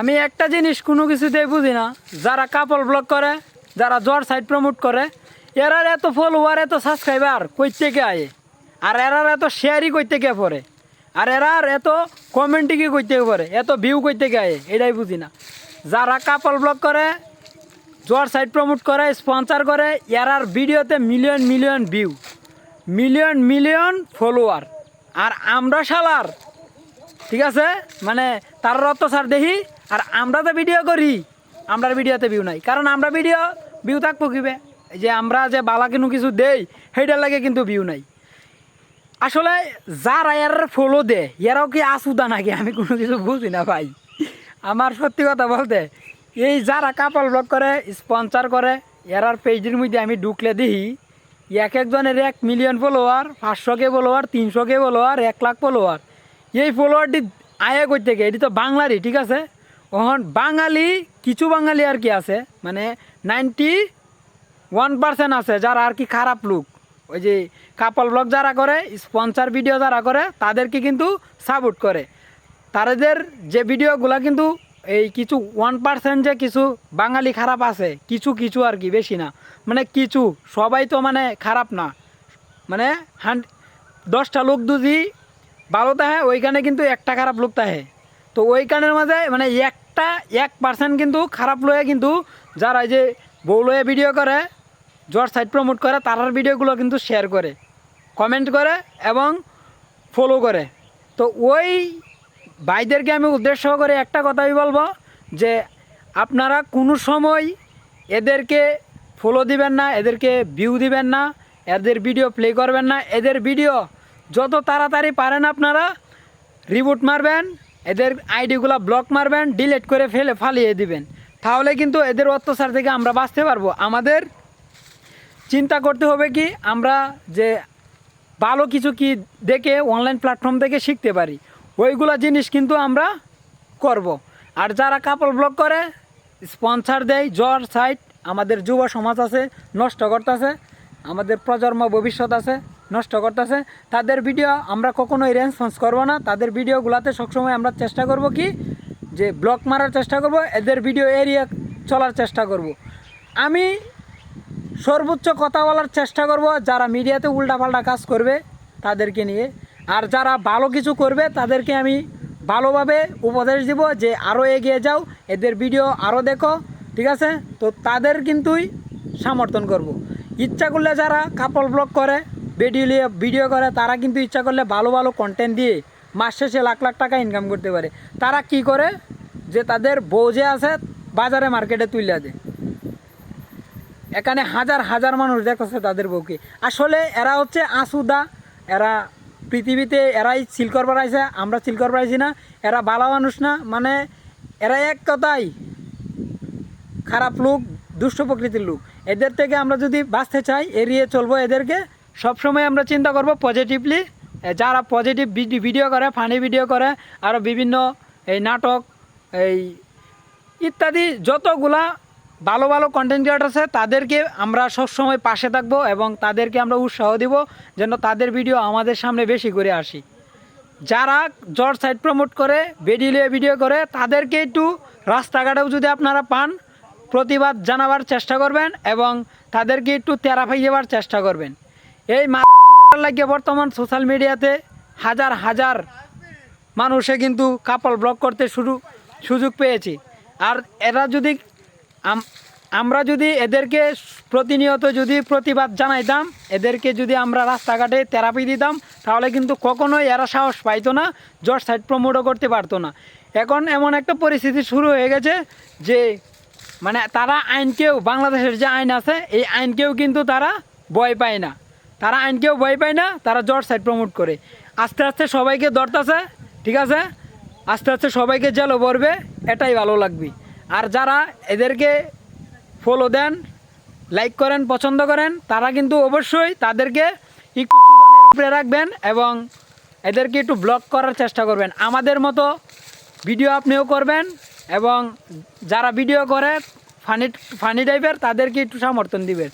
আমি একটা জিনিস কোনো কিছুতেই বুঝি না। যারা কাপল ব্লগ করে, যারা জ্বর সাইড প্রমোট করে এরার এত ফলোয়ার এত সাবস্ক্রাইবার কই থেকে আয়ে? আর এরার এত শেয়ারই কই থেকে পড়ে আর এরার এত কমেন্টই কি কই থেকে পড়ে এত ভিউ কই থেকে আয়ে? এটাই বুঝি না। যারা কাপল ব্লগ করে, জ্বর সাইড প্রমোট করে স্পন্সার করে এরার ভিডিওতে million million view million million follower আর আমরা শালার, ঠিক আছে? মানে তার অত্যাচার দেখি আর আমরা তো ভিডিও করি আমরা ভিডিওতে ভিউ নাই। কারণ আমরা ভিডিও ভিউ থাকব কিবে? যে আমরা যে বালা কিনু কিছু দেই, সেইটার লাগে কিন্তু ভিউ নাই। আসলে যারা এর ফলো দে, এরাও কি আসুদা নাকি? আমি কোনো কিছু বুঝি না ভাই। আমার সত্যি কথা বলতে, এই যারা কাপল ব্লগ করে স্পন্সর করে, এরার পেজের মধ্যে আমি ঢুকলে দেখি এক একজনের এক মিলিয়ন ফলোয়ার পাঁচশো কে ফলোয়ার তিনশো কে ফলোয়ার এক লাখ ফলোয়ার এই ফলোয়ারটি আয়া করতে গিয়ে এটি তো বাংলারই, ঠিক আছে? ওখান বাঙালি, কিছু বাঙালি আর কি আছে মানে নাইনটি ওয়ান পার্সেন্ট আছে যারা আর কি খারাপ লোক। ওই যে কাপল ব্লগ যারা করে স্পন্সার ভিডিও যারা করে, তাদেরকে কিন্তু সাপোর্ট করে। তাদের যে ভিডিওগুলো কিন্তু এই কিছু ওয়ান পার্সেন্ট যে কিছু বাঙালি খারাপ আছে, কিছু কিছু আর কি, বেশি না। মানে কিছু, সবাই তো মানে খারাপ না। মানে হান, দশটা লোক যদি ভালো থাকে, ওইখানে কিন্তু একটা খারাপ লোক থাকে। তো ওইখানের মাঝে মানে একটা এক পার্সেন্ট কিন্তু খারাপ লয়ে কিন্তু যারা এই যে বউ লয়ে ভিডিও করে জ্বর সাইড প্রমোট করে, তারার ভিডিওগুলো কিন্তু শেয়ার করে কমেন্ট করে এবং ফলো করে। তো ওই ভাইদেরকে আমি উদ্দেশ্য করে একটা কথাই বলব যে, আপনারা কোনো সময় এদেরকে ফলো দিবেন না, এদেরকে ভিউ দিবেন না, এদের ভিডিও প্লে করবেন না, এদের ভিডিও যত তাড়াতাড়ি পারেন আপনারা রিবুট মারবেন এদের আইডিগুলো ব্লক মারবেন ডিলিট করে ফেলে ফালিয়ে দিবেন তাহলে কিন্তু এদের অত্যাচার থেকে আমরা বাঁচতে পারব আমাদের চিন্তা করতে হবে কি, আমরা যে ভালো কিছু কি দেখে অনলাইন প্ল্যাটফর্ম থেকে শিখতে পারি, ওইগুলো জিনিস কিন্তু আমরা করব। আর যারা কাপড় ব্লক করে স্পন্সার দেয়, জ্বর সাইট আমাদের যুব সমাজ আছে, নষ্ট করতেছে, আমাদের প্রজন্ম ভবিষ্যৎ আছে নষ্ট করতেছে। তাদের ভিডিও আমরা কখনোই রেসপন্স করব না। তাদের ভিডিওগুলোতে সবসময় আমরা চেষ্টা করব কি? যে ব্লক মারার চেষ্টা করব, এদের ভিডিও এরিয়া চলার চেষ্টা করব। আমি সর্বোচ্চ কথা বলার চেষ্টা করব, যারা মিডিয়াতে উল্টাপাল্টা কাজ করবে তাদেরকে নিয়ে। আর যারা ভালো কিছু করবে তাদেরকে আমি ভালোভাবে উপদেশ দিব যে আরও এগিয়ে যাও, এদের ভিডিও আরও দেখো, ঠিক আছে? তো তাদের কিন্তুই সমর্থন করব। ইচ্ছা করলে যারা কাপড় ব্লগ করে ভিডিও নিয়ে ভিডিও করে, তারা কিন্তু ইচ্ছা করলে ভালো ভালো কন্টেন্ট দিয়ে মাস শেষে লাখ লাখ টাকা ইনকাম করতে পারে। তারা কি করে? যে তাদের বউ যে আছে, বাজারে মার্কেটে তুলে দেয় এখানে হাজার হাজার মানুষ দেখতেছে তাদের বউকে। আসলে এরা হচ্ছে আসুদা। এরা পৃথিবীতে এরাই চিল করবার আইছে, আমরা চিল করবার আইছি না। এরা ভালো মানুষ না মানে এরা এক কথাই খারাপ লোক, দুষ্ট প্রকৃতির লোক। এদের থেকে আমরা যদি বাঁচতে চাই, এড়িয়ে চলবো এদেরকে সবসময় আমরা চিন্তা করব পজিটিভলি যারা পজিটিভ ভিডিও করে ফানি ভিডিও করে আরও বিভিন্ন এই নাটক, এই ইত্যাদি যতগুলা ভালো ভালো কন্টেন্ট ক্রিয়েটার আছে, তাদেরকে আমরা সবসময় পাশে থাকব এবং তাদেরকে আমরা উৎসাহ দিব যেন তাদের ভিডিও আমাদের সামনে বেশি করে আসি। যারা জর্জ সাইড প্রমোট করে বেডিলে ভিডিও করে, তাদেরকে একটু রাস্তাঘাটেও যদি আপনারা পান, প্রতিবাদ জানাবার চেষ্টা করবেন এবং তাদেরকে একটু তেরাফাই দেওয়ার চেষ্টা করবেন। এই মাথা লাগিয়ে বর্তমান সোশ্যাল মিডিয়াতে হাজার হাজার মানুষে কিন্তু কাপল ব্লক করতে শুরু, সুযোগ পেয়েছি। আর এরা যদি আমরা যদি এদেরকে প্রতিনিয়ত যদি প্রতিবাদ জানাইতাম, এদেরকে যদি আমরা রাস্তাঘাটে থেরাপি দিতাম, তাহলে কিন্তু কখনোই এরা সাহস পাইতো না জজ সাইড প্রমোটও করতে পারতো না। এখন এমন একটা পরিস্থিতি শুরু হয়ে গেছে যে মানে তারা আইনকেও, বাংলাদেশের যে আইন আছে, এই আইনকেও কিন্তু তারা ভয় পায় না। তারা আইনকেও ভয় পায় না, তারা জজ সাইড প্রমোট করে। আস্তে আস্তে সবাইকে ধরতেছে, ঠিক আছে? আস্তে আস্তে সবাইকে জেলও ভরবে, এটাই ভালো লাগবে। আর যারা এদেরকে ফলো দেন লাইক করেন, পছন্দ করেন, তারা কিন্তু অবশ্যই তাদেরকে উপরে রাখবেন এবং এদেরকে একটু ব্লক করার চেষ্টা করবেন। আমাদের মতো ভিডিও আপনিও করবেন এবং যারা ভিডিও করে ফানি ফানি টাইপের তাদেরকে একটু সমর্থন দিবেন।